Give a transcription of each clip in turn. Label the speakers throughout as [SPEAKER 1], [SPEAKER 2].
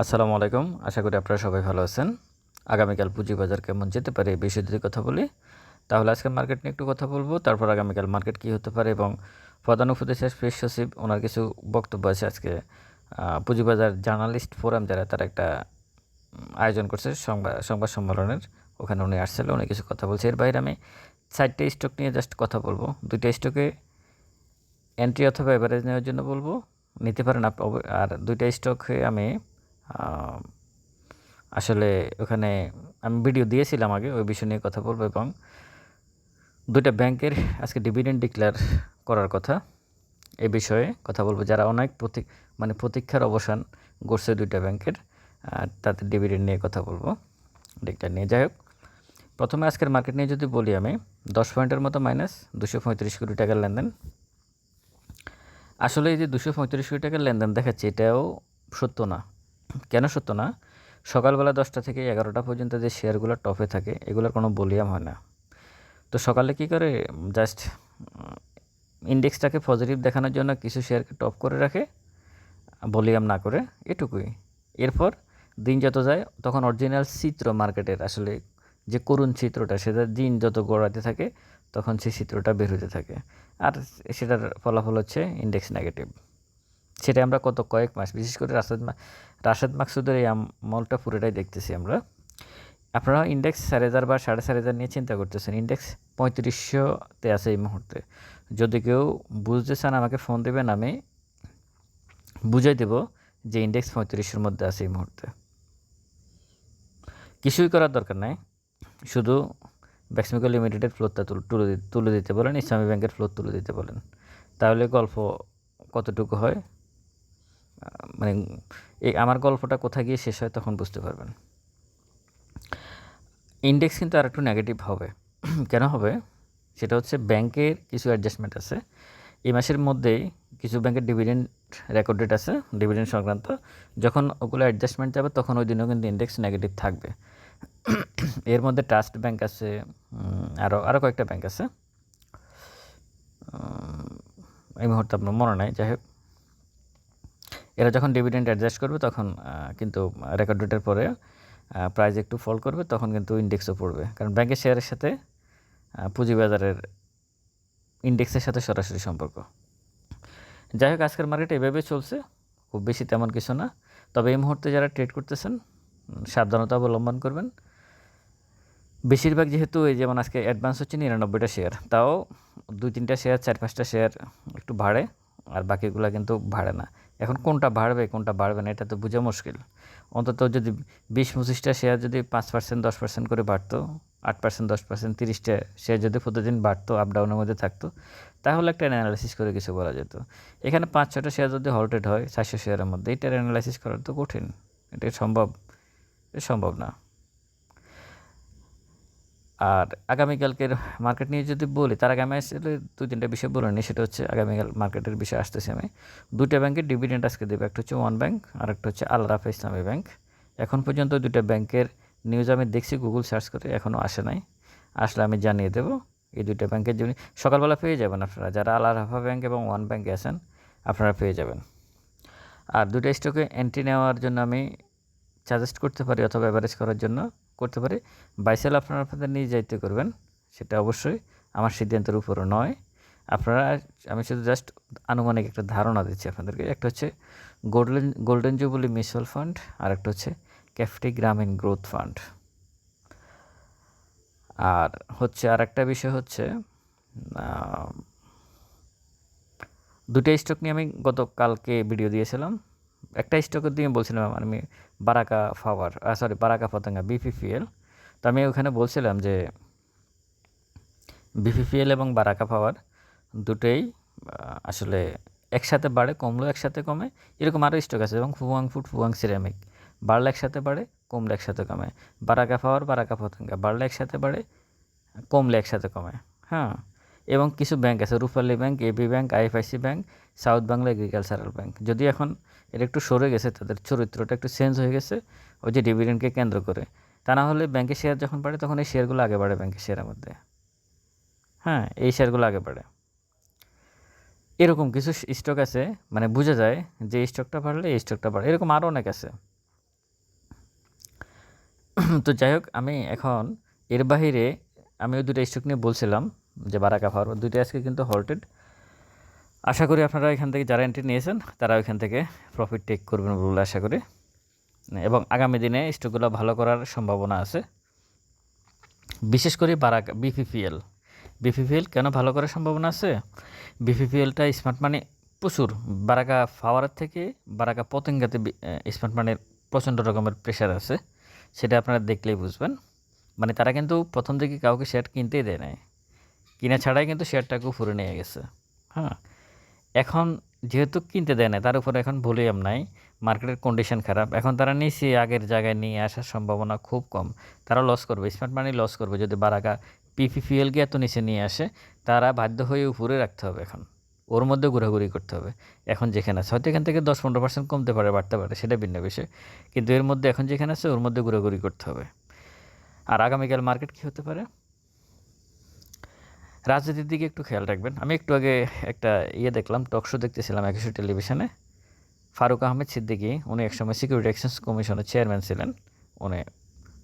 [SPEAKER 1] আসসালামু আলাইকুম। আশা করি আপনারা সবাই ভালো আছেন। আগামীকাল পুঁজিবাজার কেমন যেতে পারে এই বিষয়ে যদি কথা বলি, তাহলে আজকে মার্কেট নিয়ে একটু কথা বলব। তারপর আগামীকাল মার্কেট কী হতে পারে এবং প্রধান উপদেশের প্রেস সচিব, ওনার কিছু বক্তব্য আছে আজকে। পুঁজিবাজার জার্নালিস্ট ফোরাম যারা, তারা একটা আয়োজন করছে সংবাদ সংবাদ সম্মেলনের। ওখানে উনি আসছিল, উনি কিছু কথা বলছে। এর বাইরে আমি চারটে স্টক নিয়ে জাস্ট কথা বলব। দুইটা স্টকে এন্ট্রি অথবা এভারেজ নেওয়ার জন্য বলব। নিতে পারেন আর দুইটা স্টকে আমি আসলে ওখানে আমি ভিডিও দিয়েছিলাম আগে, ওই বিষয় নিয়ে কথা বলব এবং দুইটা ব্যাংকের আজকে ডিভিডেন্ড ডিক্লেয়ার করার কথা। এ বিষয়ে কথা বলব। যারা অনেক প্রতি মানে প্রতীক্ষার অবসান গড়ছে দুইটা ব্যাংকের তাদের ডিভিডেন্ড নিয়ে কথা বলব। ডিক্লেয়ার নিয়ে যাই হোক। প্রথমে আজকের মার্কেট নিয়ে যদি বলি আমি, দশ পয়েন্টের মতো মাইনাস দুশো পঁয়ত্রিশ কোটি টাকার লেনদেন। আসলে এই যে দুশো পঁয়ত্রিশ কোটি টাকার লেনদেন দেখাচ্ছে, এটাও সত্য না। কেন সত্য না? সকালবেলা দশটা থেকে এগারোটা পর্যন্ত যে শেয়ারগুলো টপে থাকে, এগুলোর কোনো বলিয়াম হয় না। তো সকালে কি করে? জাস্ট ইন্ডেক্সটাকে পজিটিভ দেখানোর জন্য কিছু শেয়ারকে টপ করে রাখে, ভলিউম না করে, এটুকুই। এরপর দিন যত যায়, তখন অরিজিনাল চিত্র মার্কেটের আসলে যে করুণ চিত্রটা, সেটা দিন যত গড়াতে থাকে, তখন সেই চিত্রটা বের হতে থাকে। আর সেটার ফলাফল হচ্ছে ইন্ডেক্স নেগেটিভ। সেটা আমরা কত কয়েক মাস, বিশেষ করে রাশেদ রাশেদ মাকসুদের এই আমলটা পুরোটাই দেখতেছি আমরা। আপনারা ইন্ডেক্স চার হাজার বা সাড়ে চার হাজার নিয়ে চিন্তা করতেছেন ইন্ডেক্স পঁয়ত্রিশশোতে আছে এই মুহূর্তে। যদি কেউ বুঝতে চান আমাকে ফোন দেবেন, আমি বুঝাই দেব যে ইন্ডেক্স পঁয়ত্রিশের মধ্যে আছে এই মুহূর্তে। কিছুই করার দরকার নাই, শুধু ব্যাক্সমিকো লিমিটেডের ফ্লোরটা তুলে তুলে দিতে বলেন ইসলামী ব্যাংকের ফ্লোর তুলে দিতে বলেন। তাহলে গল্প কতটুকু হয়? মানে এই আমার গল্পটা কোথায় গিয়ে শেষ হয় তখন বুঝতে পারবেন। ইন্ডেক্স কিন্তু আর একটু নেগেটিভ হবে। কেন হবে? সেটা হচ্ছে ব্যাংকের কিছু অ্যাডজাস্টমেন্ট আছে। এই মাসের মধ্যেই কিছু ব্যাংকের ডিভিডেন্ড রেকর্ড ডেট আছে ডিভিডেন্ড সংক্রান্ত। যখন ওগুলো অ্যাডজাস্টমেন্ট যাবে, তখন ওই দিনেও কিন্তু ইন্ডেক্স নেগেটিভ থাকবে। এর মধ্যে ট্রাস্ট ব্যাংক আছে আরও আরও কয়েকটা ব্যাংক আছে। এই মুহূর্তে আপনার মনে নাই, যাই হোক। এরা যখন ডিভিডেন্ড অ্যাডজাস্ট করবে তখন কিন্তু রেকর্ড ডেটের পরে প্রাইস একটু ফল করবে, তখন কিন্তু ইন্ডেক্সও পড়বে। কারণ ব্যাংকের শেয়ারের সাথে পুঁজিবাজারের ইন্ডেক্সের সাথে সরাসরি সম্পর্ক। যাই হোক, আজকের মার্কেট এভাবে চলছে, খুব বেশি তেমন কিছু না। তবে এই মুহূর্তে যারা ট্রেড করতেছেন সাবধানতা অবলম্বন করবেন। বেশিরভাগ যেহেতু এই যেমন আজকে অ্যাডভান্স হচ্ছে নিরানব্বইটা শেয়ার তাও দুই তিনটা শেয়ার চার পাঁচটা শেয়ার একটু বাড়ে, আর বাকিগুলো কিন্তু বাড়ে না। এখন কোনটা বাড়বে কোনটা বাড়বে না, এটা তো বোঝা মুশকিল। অন্তত যদি বিশ পঁচিশটা শেয়ার যদি পাঁচ পার্সেন্ট দশ পার্সেন্ট করে বাড়তো, আট পার্সেন্ট দশ পার্সেন্ট তিরিশটা শেয়ার যদি প্রতিদিন বাড়তো আপ ডাউনের মধ্যে থাকতো, তাহলে একটা অ্যানালাইসিস করে কিছু বলা যেত। এখানে পাঁচ ছটা শেয়ার যদি হল্টেড হয়, চারশো শেয়ারের মধ্যে এটার অ্যানালাইসিস করা তো কঠিন। এটা সম্ভব সম্ভব না। আর আগামীকালকের মার্কেট নিয়ে যদি বলি, তার আগে আমি আসলে দুই তিনটা বিষয় বলে নিই। সেটা হচ্ছে আগামীকাল মার্কেটের বিষয়ে আসতেছি আমি। দুইটা ব্যাংকের ডিভিডেন্ড আজকে দেবে, একটা হচ্ছে ওয়ান ব্যাংক আর একটা হচ্ছে আল রাফা ইসলামী ব্যাংক এখন পর্যন্ত দুইটা ব্যাংকের নিউজ আমি দেখছি গুগল সার্চ করে এখনও আসে নাই। আসলে আমি জানিয়ে দেবো, এই দুইটা ব্যাংকের জন্য সকালবেলা পেয়ে যাবেন আপনারা। যারা আল ব্যাংক এবং ওয়ান ব্যাংকে আছেন, আপনারা পেয়ে যাবেন। আর দুটো স্টকে এন্ট্রি নেওয়ার জন্য আমি সাজেস্ট করতে পারি অথবা অ্যাভারেজ করার জন্য। করতে পারি। বাইসেল আপনারা আপনাদের নিয়ে যাইতে করবেন, সেটা অবশ্যই। আমার সিদ্ধান্তের উপরও নয়। আপনারা, আমি শুধু জাস্ট আনুমানিক একটা ধারণা দিচ্ছি আপনাদেরকে। একটা হচ্ছে golden golden jubilee mutual fund আর একটা হচ্ছে ক্যাফটি গ্রামীণ গ্রোথ ফান্ড। আর হচ্ছে আর একটা বিষয় হচ্ছে দুটো স্টক নিয়ে আমি গতকালকে ভিডিও দিয়েছিলাম। একটা স্টকের দিয়ে বলছিলাম আমি বারাকা ফাওয়ার সরি বারাকা পতঙ্গা বিপিপিএল তো আমি ওখানে বলছিলাম যে বিপিপিএল এবং বারাকা পাওয়ার দুটোই আসলে একসাথে বাড়ে কমলো একসাথে কমে, এরকম আরও স্টক আছে এবং ফুয়াং ফুড ফুয়াং সিরামিক বাড়লে একসাথে বাড়ে, কমলে একসাথে কমে। বারাকা পাওয়ার বারাকা পতঙ্গা বাড়লে একসাথে বাড়ে, কমলে একসাথে কমে হ্যাঁ। এবং কিছু ব্যাংক আছে Rupali bank AB bank IFIC bank south Bangla agricultural bank যদি এখন এটা একটু সরে গেছে, তাদের চরিত্রটা একটু চেঞ্জ হয়ে গেছে, ওই যে ডিভিডেন্ডকে কেন্দ্র করে। তা না হলে ব্যাংকের শেয়ার যখন বাড়ে, তখন এই শেয়ারগুলো আগে বাড়ে ব্যাংকের শেয়ারের মধ্যে। হ্যাঁ এই শেয়ারগুলো আগে বাড়ে। এরকম কিছু স্টক আছে মানে বোঝা যায় যে স্টকটা বাড়লে এই স্টকটা বাড়ে। এরকম আরও অনেক আছে। তো যাই হোক, আমি এখন এর বাহিরে আমি ওই দুটো স্টক নিয়ে বলছিলাম যে বারাকা ফার দুইটা আজকে কিন্তু হল্টেড আশা করি আপনারা এখান থেকে যারা এন্ট্রি নিয়েছেন, তারা ওইখান থেকে প্রফিট টেক করবেন বলে আশা করি। এবং আগামী দিনে স্টকগুলো ভালো করার সম্ভাবনা আছে। বিশেষ করে বারাকা বিপিপিএল বিপিপিএল কেন ভালো করার সম্ভাবনা আছে? বিপিপিএলটা স্মার্ট মানি প্রচুর। বারাকা ফাওয়ারের থেকে বারাকা পতেঙ্গাতে স্মার্ট মানির প্রচণ্ড রকমের প্রেশার আছে। সেটা আপনারা দেখলেই বুঝবেন। মানে তারা কিন্তু প্রথম থেকে কাউকে শেয়ার কিনতেই দেয় নাই। কিনা ছাড়াই কিন্তু শেয়ারটাকে উপরে নিয়ে গেছে। হ্যাঁ? এখন যেহেতু কিনতে দেয় না তার উপরে এখন ভলিউম নাই, মার্কেটের কন্ডিশন খারাপ। এখন তারা নিচে আগের জায়গায় নিয়ে আসার সম্ভাবনা খুব কম। তারা লস করবে স্মার্ট মানি লস করবে। যদি বারাকা পিপিপিএলকে এত নিচে নিয়ে আসে, তারা বাধ্য হয়ে উপরে রাখতে হবে এখন। ওর মধ্যে ঘোরাঘুরি করতে হবে। এখন যেখানে আছে, হয়তো এখান থেকে দশ পনেরো পার্সেন্ট কমতে পারে, বাড়তে পারে, সেটা ভিন্ন বিষয়। কিন্তু এর মধ্যে এখন যেখানে আছে, ওর মধ্যে ঘোরাঘুরি করতে হবে। আর আগামীকাল মার্কেট কী হতে পারে? রাজনীতির দিকে একটু খেয়াল রাখবেন। আমি একটু আগে একটা ইয়ে দেখলাম, টক শো দেখতেছিলাম একশো টেলিভিশনে। ফারুক আহমেদ সিদ্দিকি, উনি একসময় সিকিউরিটি এক্সচেঞ্জ কমিশনের চেয়ারম্যান ছিলেন। উনি,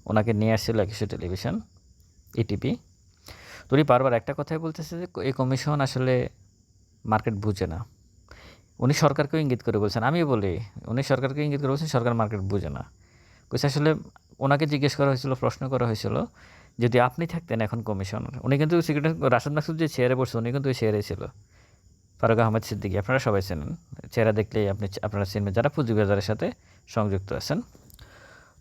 [SPEAKER 1] ওনাকে নিয়ে আসছিল একুশে টেলিভিশন ইটিপি তো উনি বারবার একটা কথাই বলতেছে যে, এই কমিশন আসলে মার্কেট বুঝে না। উনি সরকারকেও ইঙ্গিত করে বলছেন আমি বলি, উনি সরকারকে ইঙ্গিত করে বলছেন, সরকার মার্কেট বুঝে না। কইছে আসলে ওনাকে জিজ্ঞেস করা হয়েছিল, প্রশ্ন করা হয়েছিল যদি আপনি থাকতেন এখন কমিশনার উনি কিন্তু সিকিউরিটি রাশেদ মাকসুদ যে চেয়ারে বসছে উনি কিন্তু ওই চেয়ারে ছিল। ফারুক আহমেদ সিদ্দিকি, আপনারা সবাই চেনেন। চেহারা দেখলেই আপনি আপনারা চিনবেন যারা পুঁজিবাজারের সাথে সংযুক্ত আছেন।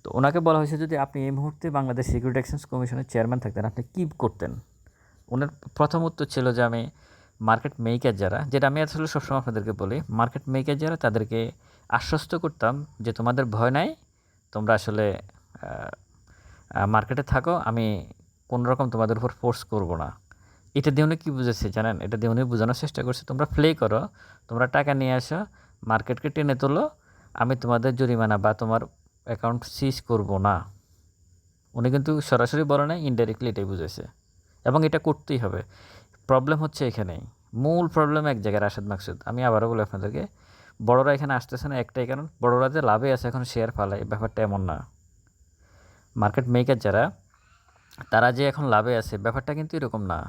[SPEAKER 1] তো ওনাকে বলা হয়েছে, যদি আপনি এই মুহূর্তে বাংলাদেশ সিকিউরিটি এক্সচেঞ্জ কমিশনের চেয়ারম্যান থাকতেন, আপনি কী করতেন? ওনার প্রথম উত্তর ছিল যে, আমি মার্কেট মেকার যারা, যেটা আমি আসলে সবসময় আপনাদেরকে বলি মার্কেট মেকার যারা, তাদেরকে আশ্বস্ত করতাম যে তোমাদের ভয় নাই, তোমরা আসলে মার্কেটে থাকো, আমি কোনো রকম তোমাদের উপর ফোর্স করব না। এটা দিয়ে উনি কী বুঝেছে জানেন? এটা দিয়ে উনি বোঝানোর চেষ্টা করছে, তোমরা প্লে করো, তোমরা টাকা নিয়ে আসো মার্কেটকে টেনে তোলো, আমি তোমাদের জরিমানা বা তোমার অ্যাকাউন্ট সিজ করব না। উনি কিন্তু সরাসরি বলে না ইনডাইরেক্টলি এটাই বুঝেছে। এবং এটা করতেই হবে। প্রবলেম হচ্ছে এখানেই। মূল প্রবলেম এক জায়গায়, রাশেদ মাকসুদ, আমি আবারও বলি আপনাদেরকে, বড়রা এখানে আসতেছে না একটাই কারণ, বড়রা যে লাভে আছে এখন শেয়ার ফালায় ব্যাপারটা এমন না। মার্কেট মেকার যারা, তারা যে এখন লাভে আছে, ব্যাপারটা কিন্তু এরকম না।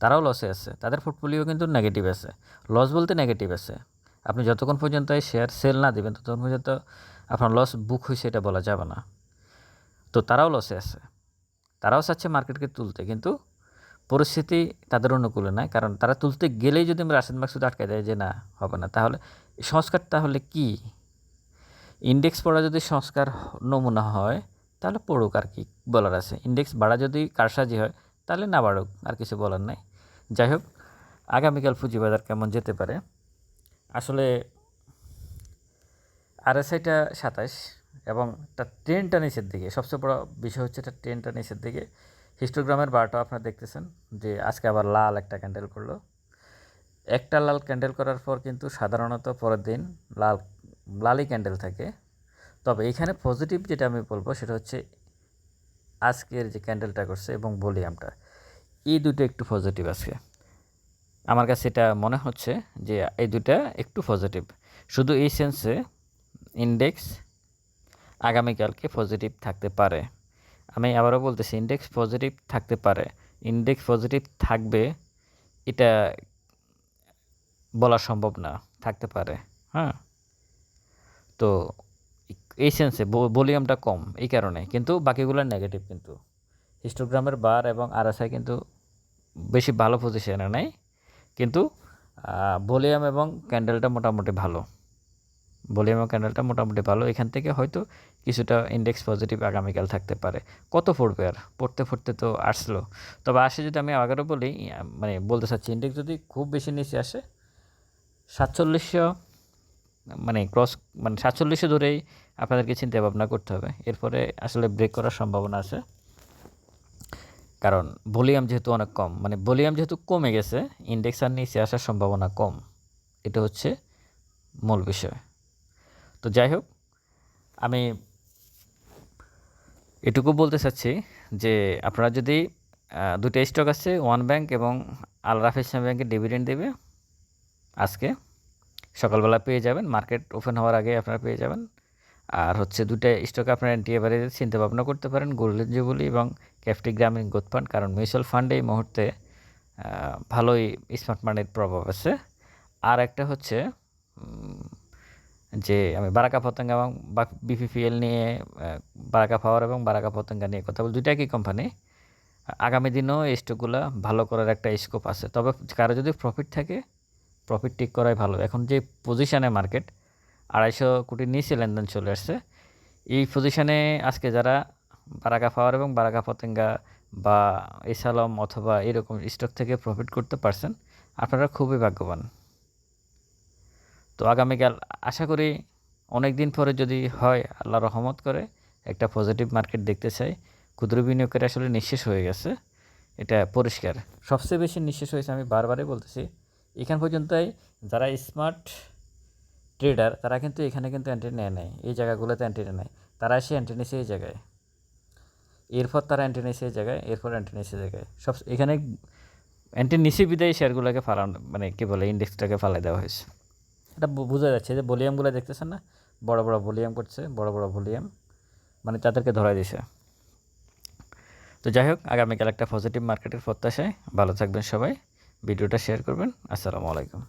[SPEAKER 1] তারাও লসে আছে। তাদের পোর্টফোলিও কিন্তু নেগেটিভ আছে। লস বলতে নেগেটিভ আছে। আপনি যতক্ষণ পর্যন্ত এই শেয়ার সেল না দেবেন, ততক্ষণ পর্যন্ত আপনার লস বুক হয়েছে এটা বলা যাবে না। তো তারাও লসে আছে। তারাও চাচ্ছে মার্কেটকে তুলতে, কিন্তু পরিস্থিতি তাদের অনুকূলে নয় কারণ তারা তুলতে গেলেই যদি রাশেদ মাকসুদ আটকে দেয় যে না, হবে না। তাহলে সংস্কার তাহলে কি? ইন্ডেক্স পড়া যদি সংস্কার নমুনা হয় তাহলে পড়ুক আর কি বলার আছে। ইন্ডেক্স বাড়া যদি কারসাজি হয়, তাহলে না বাড়ুক, আর কিছু বলার নাই। যাই হোক, আগামীকাল পুঁজিবাজার কেমন যেতে পারে? আসলে আরএসআইটা সাতাশ এবং তার ট্রেনটা নিচের দিকে। সবচেয়ে বড় বিষয় হচ্ছে এটা ট্রেনটা নিচের দিকে। হিস্টোগ্রামের বারটা আপনারা দেখতেছেন, যে আজকে আবার লাল একটা ক্যান্ডেল করল। একটা লাল ক্যান্ডেল করার পর কিন্তু সাধারণত পরের দিন লাল, লালই ক্যান্ডেল থাকে। তবে এখানে পজিটিভ যেটা আমি বলব সেটা হচ্ছে আজকের যে ক্যান্ডেলটা করছে এবং ভলিউমটা এই দুটো একটু পজিটিভ আছে আমার কাছে এটা মনে হচ্ছে যে এই দুটা একটু পজিটিভ শুধু এই সেন্সে ইন্ডেক্স আগামীকালকে পজিটিভ থাকতে পারে। আমি আবারও বলতেছি ইন্ডেক্স পজিটিভ থাকতে পারে। ইন্ডেক্স পজিটিভ থাকবে, এটা বলা সম্ভব না, থাকতে পারে হ্যাঁ? তো এই সেন্সে ভলিউমটা কম, এই কারণে। কিন্তু বাকিগুলো নেগেটিভ কিন্তু। হিস্টোগ্রামের বার এবং আরএসআই কিন্তু বেশি ভালো পজিশনে নেই। কিন্তু ভলিউম এবং ক্যান্ডেলটা মোটামুটি ভালো। ভলিউম এবং ক্যান্ডেলটা মোটামুটি ভালো। এখান থেকে হয়তো কিছুটা ইন্ডেক্স পজিটিভ আগামীকাল থাকতে পারে। কত পড়বে আর? পড়তে পড়তে তো আসলো। তবে আসে যদি আমি আগারও বলি মানে বলতে চাচ্ছি ইন্ডেক্স যদি খুব বেশি নিচে আসে, সাতচল্লিশশো মানে ক্রস মানে সাতচল্লিশে ধরেই আপনাদেরকে চিন্তা ভাবনা করতে হবে। এরপরে আসলে ব্রেক করার সম্ভাবনা আছে। কারণ ভলিউম যেহেতু অনেক কম মানে ভলিউম যেহেতু কমে গেছে ইন্ডেক্স আর নিচে আসার সম্ভাবনা কম। এটা হচ্ছে মূল বিষয়। তো যাই হোক, আমি এটুকু বলতে চাচ্ছি যে আপনারা যদি দুটো স্টক আছে ওয়ান ব্যাংক এবং আল রাফ ইসলাম ব্যাংকের ডিভিডেন্ড দেবে, আজকে সকালবেলা পেয়ে যাবেন। মার্কেট ওপেন হওয়ার আগে আপনারা পেয়ে যাবেন। আর হচ্ছে দুটা স্টক আপনার এনটি এবারে চিন্তা ভাবনা করতে পারেন গোল্ডেন বলি এবং ক্যাফটি গ্রামীণ গোথ ফান্ড কারণ মিউচুয়াল ফান্ডে এই মুহূর্তে ভালোই স্মার্ট মানির প্রভাব আছে। আর একটা হচ্ছে যে আমি বারাকা পতঙ্গা এবং বা বিপিপিএল নিয়ে বারাকা পাওয়ার এবং বারাকা পতঙ্গা নিয়ে কথা বলি দুইটা একই কোম্পানি আগামী দিনেও এই স্টকগুলো ভালো করার একটা স্কোপ আছে। তবে কারও যদি প্রফিট থাকে প্রফিট টিক করাই ভালো। এখন যে পজিশানে মার্কেট আড়াইশো কোটির নিচে লেনদেন চলে আসছে। এই পজিশানে আজকে যারা বারাকা পাওয়ার এবং বারাকা পতেঙ্গা বা এসালম অথবা এরকম স্টক থেকে প্রফিট করতে পারছেন, আপনারা খুবই ভাগ্যবান। তো আগামীকাল আশা করি অনেক দিন পরে যদি হয়, আল্লাহ রহমত করে, একটা পজিটিভ মার্কেট দেখতে চাই। ক্ষুদ্র বিনিয়োগের আসলে নিঃশেষ হয়ে গেছে। এটা পরিষ্কার। সবচেয়ে বেশি নিঃশেষ হয়েছে আমি বারবারই বলতেছি এখান পর্যন্তই। যারা স্মার্ট ট্রেডার তারা কিন্তু এখানে কিন্তু এন্ট্রি নেয় নাই। এই জায়গাগুলোতে এন্ট্রি নেয় তারা এসে নিয়েছে এই জায়গায়। এরপর তারা নিয়েছে এই জায়গায়, এরপর নিয়েছে এই জায়গায়। সব এখানে এন্ট্রি নিচে বিদায়ী শেয়ারগুলোকে ফালানো মানে কী বলে, ইন্ডেক্সটাকে ফালাই দেওয়া হয়েছে। এটা বোঝা যাচ্ছে যে ভলিউমগুলো দেখতেছেন না? বড় বড় ভলিউম করছে, বড় বড় ভলিউম মানে তাদেরকে ধরাই দিছে। তো যাই হোক, আগামীকাল একটা পজিটিভ মার্কেটের প্রত্যাশায়। ভালো থাকবেন সবাই। ভিডিওটা শেয়ার করবেন। আসসালামু আলাইকুম।